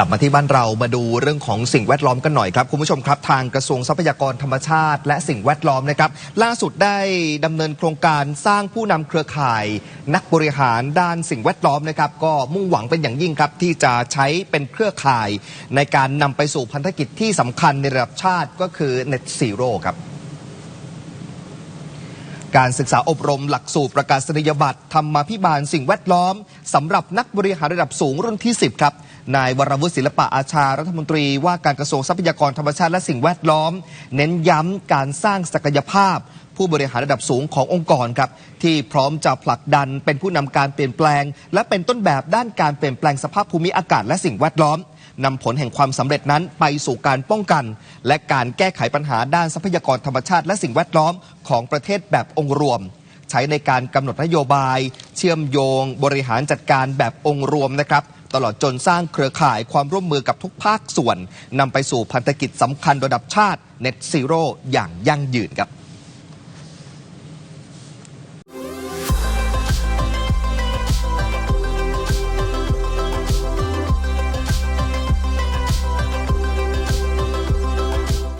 กลับมาที่บ้านเรามาดูเรื่องของสิ่งแวดล้อมกันหน่อยครับ คุณผู้ชมครับทางกระทรวงทรัพยากรธรรมชาติ และสิ่งแวดล้อมนะครับ ล่าสุดได้ดำเนินโครงการสร้างผู้นำเครือข่าย นักบริหารด้านสิ่งแวดล้อมนะครับ ก็มุ่งหวังเป็นอย่างยิ่งครับ ที่จะใช้เป็นเครือข่าย ในการนำไปสู่พันธกิจที่สำคัญในระดับชาติก็คือ Net Zero ครับ การศึกษาอบรมหลักสูตรประกาศนียบัตรธรรมาภิบาลสิ่งแวดล้อมสำหรับนักบริหารระดับสูงรุ่นที่ 10 ครับ นายวรวุฒิศิลปะอาชารัฐมนตรีว่าการกระทรวงทรัพยากรธรรมชาติและสิ่งแวดล้อม เน้นย้ำการสร้างศักยภาพ ผู้บริหารระดับสูงขององค์กรครับที่พร้อมจะผลักดันเป็นผู้นำการเปลี่ยนแปลง และเป็นต้นแบบด้านการเปลี่ยนแปลงสภาพภูมิอากาศและสิ่งแวดล้อม นำผลแห่งความสำเร็จนั้นไปสู่การป้องกัน และการแก้ไขปัญหาด้านทรัพยากรธรรมชาติและสิ่งแวดล้อมของประเทศแบบองค์รวม ใช้ในการกำหนดนโยบาย เชื่อมโยง บริหารจัดการแบบองค์รวมนะครับ ตลอดจนสร้างเครือข่ายความร่วมมือกับทุกภาคส่วนนำไปสู่พันธกิจสำคัญระดับชาติ Net Zero อย่างยั่งยืนครับ